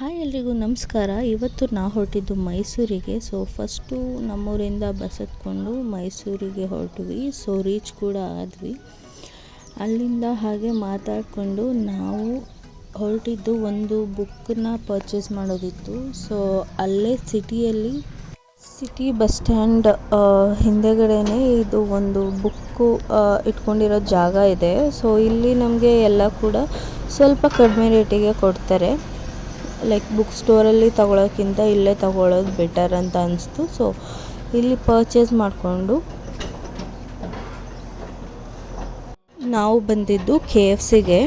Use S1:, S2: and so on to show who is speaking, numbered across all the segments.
S1: Hi ಎಲ್ರಿಗೂ ನಮಸ್ಕಾರ. ಇವತ್ತು ನಾ ಹೊರಟಿದ್ದು ಮೈಸೂರಿಗೆ. ಸೊ ಫಸ್ಟು ನಮ್ಮೂರಿಂದ ಬಸ್ ಹತ್ಕೊಂಡು ಮೈಸೂರಿಗೆ ಹೊರಟ್ವಿ ಸೊ ರೀಚ್ ಕೂಡ ಆದ್ವಿ. ಅಲ್ಲಿಂದ ಹಾಗೆ ಮಾತಾಡಿಕೊಂಡು ನಾವು ಹೊರಟಿದ್ದು ಒಂದು ಬುಕ್ಕನ್ನ ಪರ್ಚೇಸ್ ಮಾಡೋದಿತ್ತು. ಸೊ ಅಲ್ಲೇ ಸಿಟಿಯಲ್ಲಿ, ಸಿಟಿ ಬಸ್ ಸ್ಟ್ಯಾಂಡ್ ಹಿಂದೆಗಡೆನೇ ಇದು ಒಂದು ಬುಕ್ಕು ಇಟ್ಕೊಂಡಿರೋ ಜಾಗ ಇದೆ. ಸೊ ಇಲ್ಲಿ ನಮಗೆ ಎಲ್ಲ ಕೂಡ ಸ್ವಲ್ಪ ಕಡಿಮೆ ರೇಟಿಗೆ ಕೊಡ್ತಾರೆ. ಲೈಕ್ ಬುಕ್ ಸ್ಟೋರಲ್ಲಿ ತಗೊಳ್ಳೋಕ್ಕಿಂತ ಇಲ್ಲೇ ತಗೊಳ್ಳೋದು ಬೆಟರ್ ಅಂತ ಅನಿಸ್ತು. ಸೊ ಇಲ್ಲಿ ಪರ್ಚೇಸ್ ಮಾಡಿಕೊಂಡು ನಾವು ಬಂದಿದ್ದು ಕೆ ಎಫ್ ಸಿಗೆ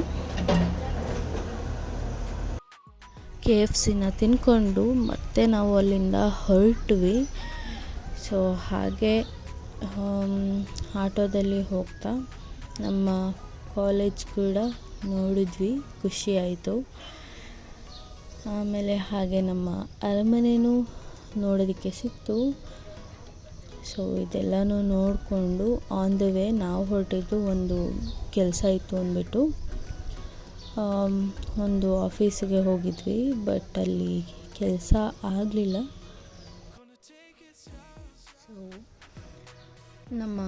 S1: ಕೆ ಎಫ್ ಸಿನ ತಿನ್ಕೊಂಡು ಮತ್ತೆ ನಾವು ಅಲ್ಲಿಂದ ಹೊರಟ್ವಿ. ಸೊ ಹಾಗೆ ಆಟೋದಲ್ಲಿ ಹೋಗ್ತಾ ನಮ್ಮ ಕಾಲೇಜ್ ಕೂಡ ನೋಡಿದ್ವಿ. ಖುಷಿ ಆಯಿತು. ಆಮೇಲೆ ಹಾಗೆ ನಮ್ಮ ಅರಮನೆಯೂ ನೋಡೋದಕ್ಕೆ ಸಿಕ್ತು. ಸೊ ಇದೆಲ್ಲನೂ ನೋಡಿಕೊಂಡು ಆನ್ ದ ವೇ ನಾವು ಹೊರಟಿದ್ದು ಒಂದು ಕೆಲಸ ಇತ್ತು ಅಂದ್ಬಿಟ್ಟು. ಒಂದು ಆಫೀಸಿಗೆ ಹೋಗಿದ್ವಿ ಬಟ್ ಅಲ್ಲಿ ಕೆಲಸ ಆಗಲಿಲ್ಲ. ಸೊ ನಮ್ಮ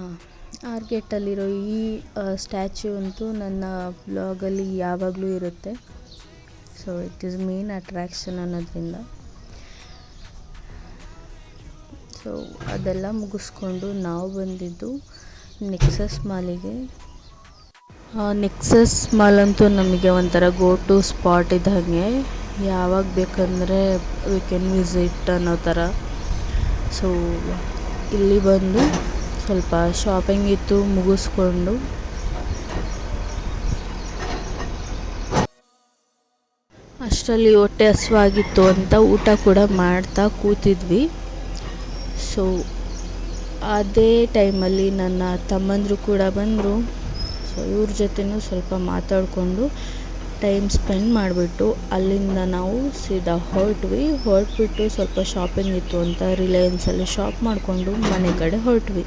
S1: ಆರ್ಗೆಟಲ್ಲಿರೋ ಈ ಸ್ಟ್ಯಾಚ್ಯೂ ಅಂತೂ ನನ್ನ ಬ್ಲಾಗಲ್ಲಿ ಯಾವಾಗಲೂ ಇರುತ್ತೆ. So it is main attraction ಅನ್ನೋದ್ರಿಂದ. So ಅದೆಲ್ಲ ಮುಗಿಸ್ಕೊಂಡು ನಾವು ಬಂದಿದ್ದು ನೆಕ್ಸಸ್ ಮಾಲಿಗೆ ನೆಕ್ಸಸ್ ಮಾಲ್ ಅಂತೂ ನಮಗೆ ಒಂಥರ ಗೋ ಟು ಸ್ಪಾಟ್ ಇದ್ದಂಗೆ. ಯಾವಾಗ ಬೇಕಂದರೆ ವಿ ಕ್ಯಾನ್ ವಿಸಿಟ್ ಅನ್ನೋ ಥರ. ಸೊ ಇಲ್ಲಿ ಬಂದು ಸ್ವಲ್ಪ ಶಾಪಿಂಗ್ ಇತ್ತು, ಮುಗಿಸ್ಕೊಂಡು. ಅಷ್ಟರಲ್ಲಿ ಹೊಟ್ಟೆ ಹಸಿವಾಗಿತ್ತು ಅಂತ ಊಟ ಕೂಡ ಮಾಡ್ತಾ ಕೂತಿದ್ವಿ. ಸೊ ಅದೇ ಟೈಮಲ್ಲಿ ನನ್ನ ತಮ್ಮಂದರು ಕೂಡ ಬಂದರು. ಸೊ ಇವ್ರ ಜೊತೆನೂ ಸ್ವಲ್ಪ ಮಾತಾಡಿಕೊಂಡು ಟೈಮ್ ಸ್ಪೆಂಡ್ ಮಾಡಿಬಿಟ್ಟು ಅಲ್ಲಿಂದ ನಾವು ಸೀದಾ ಹೊರಟ್ವಿ. ಹೊರಟ್ಬಿಟ್ಟು ಸ್ವಲ್ಪ ಶಾಪಿಂಗ್ ಇತ್ತು ಅಂತ ರಿಲಯನ್ಸಲ್ಲಿ ಶಾಪ್ ಮಾಡಿಕೊಂಡು ಮನೆ ಕಡೆ ಹೊರಟ್ವಿ.